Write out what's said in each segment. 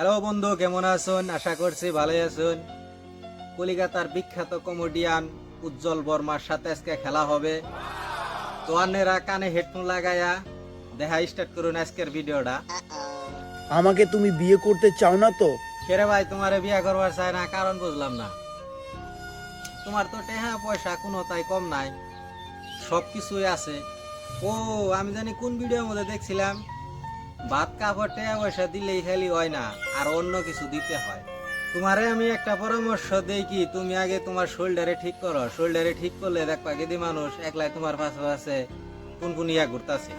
Hello বন্ধু কেমন আছেন? আশা করছি ভালোই আছেন। কলিকাতার বিখ্যাত কমেডিয়ান উজ্জ্বল বর্মার সাথে আজকে খেলা হবে। তো আন্নেরা কানে হেডফোন লাগায়া দেখা স্টার্ট করুন আজকের ভিডিওটা। আমাকে তুমি বিয়ে করতে চাও না তো? কেরে ভাই তোমারে বিয়ে করবার চাই না কারণ বুঝলাম না। তোমার তো টেহা পয়সা কোনো তাই কম নাই। সব কিছুই আছে। ও আমি জানি কোন ভিডিওর মধ্যে দেখছিলাম? ভাত কাপড় পয়সা দিলেই খালি হয় না আর অন্য কিছু দিতে হয়। তোমারে আমি একটা পরামর্শ দেই কি তুমি আগে তোমার শোল্ডারে ঠিক করো। শোল্ডারে ঠিক করলে দেখবা গেদি মানুষ একলাই তোমার পাশে পাশে কোন কোন ইয়া ঘুরতাছে।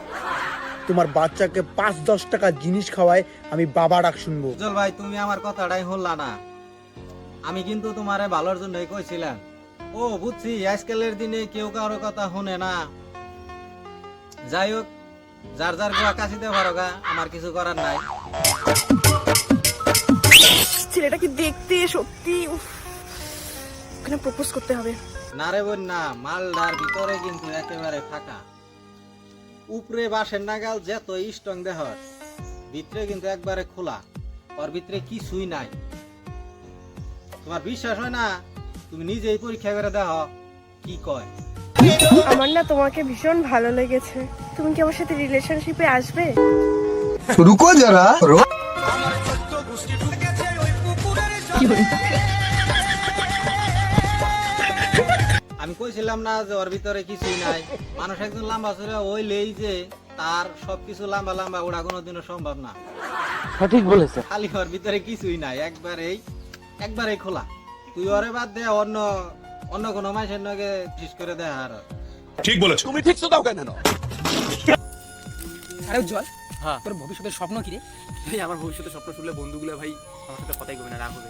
তোমার বাচ্চাকে পাঁচ দশ টাকা জিনিস খাওয়ায় আমি বাবা ডাক শুনব। উজ্জ্বল ভাই তুমি আমার কথাটাই শুনলা না। আমি কিন্তু তোমারে ভালোর জন্যই কইছিলাম। ও বুঝছি আজকালের দিনে কেউ কারও কথা শুনে না। যাই হোক যার যার গোয়া কাশিতে পারো গা আমার কিছু করার নাই। ছেলেটা কি দেখতে সত্যি ওখানে প্রপোজ করতে হবে। না রে বোন না মালদার ভিতরে কিন্তু একেবারে ফাঁকা। উপরে বাসের নাগাল যেত স্ট্রং দেহ ভিতরে কিন্তু একবারে খোলা। ওর ভিতরে কিছুই নাই। তোমার বিশ্বাস হয় না? তুমি নিজেই পরীক্ষা করে দেখো কি কয়। আমার না তোমাকে ভীষণ ভালো লেগেছে। তুমি কি আমার সাথে রিলেশনশিপে আসবে? যারা আমি কইছিলাম না যে ওর ভিতরে কিছুই নাই। মানুষ একজন লম্বা চলে ওই লেই যে তার সবকিছু লম্বা লম্বা ওড়া কোনোদিনও সম্ভব না। সঠিক বলেছে খালি ওর ভিতরে কিছুই নাই একবারেই একবারেই খোলা। তুই ওরে বাদ দে অন্য অন্য কোনো মানুষের নগে ঠিক করে দেয় আর। ঠিক বলেছ। তুমি ঠিক তো দাও কেন আরে উজ্জ্বল হ্যাঁ। তোর ভবিষ্যতের স্বপ্ন কি রে? ভাই আমার ভবিষ্যতের স্বপ্ন শুনলে বন্ধুগুলো ভাই আমার সাথে কথাই কবে না রাগ হবে।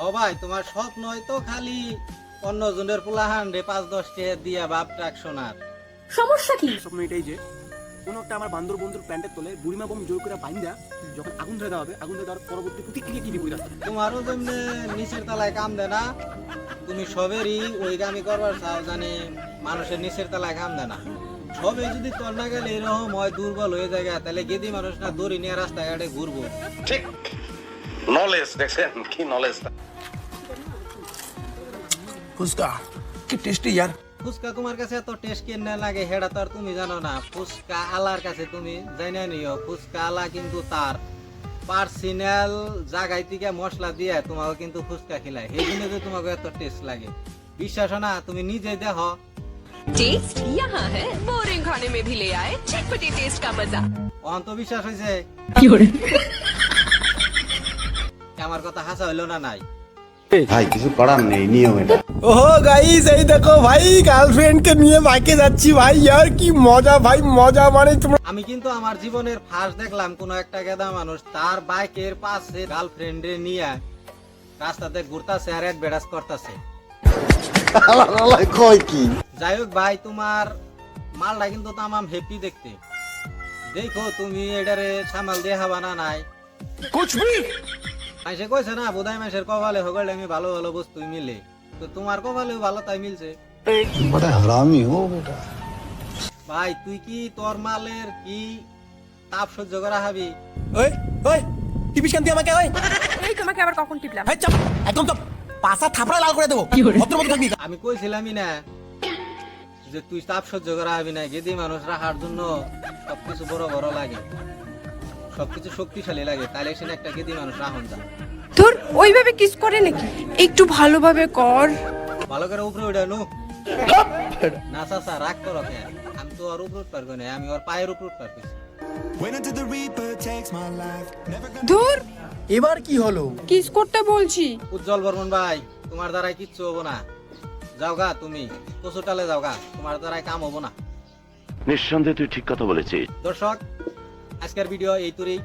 ও ভাই তোমার স্বপ্ন তো খালি অন্য জনের পোলাহান রে পাঁচ দশ টাকা দিয়া বাপ টাক শোনার। স্বপ্ন এটাই যে কোনো একটা আমার বান্দর বন্ধুর প্যান্টের তলে বুড়িমা বম জোর করে বাইন্দা যখন আগুন ধরে দেওয়া হবে আগুন ধরে দেওয়ার পরবর্তী প্রতিক্রিয়া কি দিবি রাস্তায় তোমারও যেমনি নিচের তলায় কাম দেয় না তুমি সবেরই ওই কামই করবার চাও জানি মানুষের নিচের তলায় ঘাম না। সবে যদি তোর না গেলে এরকম হয় দুর্বল হয়ে যায় তাহলে গেদি মানুষ না দড়ি নিয়ে রাস্তাঘাটে ঘুরবো। ঠিক। নলেজ দেখছেন? কি নলেজ ফুচকা কি টেস্টি ইয়ার? ফুচকা তোমার কাছে এত টেস্ট কেন লাগে হেডা তো আর তুমি জানো না। ফুচকা আলার কাছে তুমি জানা নিও ফুচকা আলা কিন্তু তার। পার্সিনাল জায়গায় থেকে মশলা দিয়ে তোমাকে কিন্তু ফুচকা খিলায় সেই জন্য যে তোমাকে এত টেস্ট লাগে। বিশ্বাস না তুমি নিজে দেখো। টেস্ট ইয়াহা হ্যায় বোরিং খানে মে ভি লে আয়ে চটপটি টেস্ট কা মজা অন্ত বিশ্বাস হইছে কি আমার কথা হাসা হলো না নাই? ভাই কিছু করার নেই নিয়ম এটা ওহো গাইস এই দেখো ভাই গার্লফ্রেন্ড কে নিয়ে বাইকে যাচ্ছি ভাই ইয়ার কি মজা ভাই মজা মানে তোমরা আমি কিন্তু আমার জীবনের ফার্স্ট দেখলাম কোন একটা গেদা মানুষ তার বাইকের পাশে গার্লফ্রেন্ডে নিয়ে রাস্তাতে ঘুরতাছে আর অ্যাডভার্টাইজ করতেছে। কয় কি? যাই হোক ভাই তোমার মালটা কিন্তু তামাম হ্যাপি দেখতে। দেখো তুমি এটারে সামাল দিয়ে হবা না নাই। कुछ মাসে কইছে না বোধাই কপালে হগলে আমি ভালো ভালো বস্তু মিলে। তো তোমার কপালেও ভালো তাই মিলছে। বড় হারামি হো বেটা। ভাই তুই কি তোর মালের কি তাপ সহ্য করা হাবি? ওই ওই টিপিস কান্তি আমাকে ওই। এই তোমাকে আবার কখন টিপলাম? ভাই চাপ একদম তো পাসা থাপড়া লাল করে দেবো। ভদ্র মতো থাকবি। আমি কইছিলামই না যে তুই তাপ সহ্য করা হবি না গেদি মানুষ রাখার জন্য সবকিছু বড় বড় লাগে। সবকিছু শক্তিশালী লাগে তাহলে সে একটা গেদি মানুষ রাহন যা ওইভাবে কিস করে নাকি? একটু ভালোভাবে কর। ভালো করে উপরে উঠে নু। না চাচা রাগ করো কে? আমি তো ওর উপরে উঠতে পারব না আমি ওর পায়ের উপরে উঠতে পারতেছি। ধুর! এবার কি হলো? কিস করতে বলছি। উজ্জ্বল বর্মন ভাই তোমার দ্বারাই কিচ্ছু হব না। যাও গা তুমি কচুটালে যাও গা তোমার দ্বারাই কাম হব না। নিঃসন্দেহে তুই ঠিক কথা বলেছিস। দর্শক আজকের ভিডিও এই তুরেই।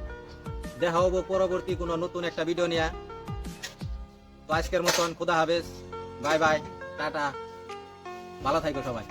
দেখা হব পরবর্তী কোনো নতুন একটা ভিডিও নিয়ে। তো আজকের মতন খুদা হাফেজ। Bye bye. টাটা। ভালো থাকবে সবাই।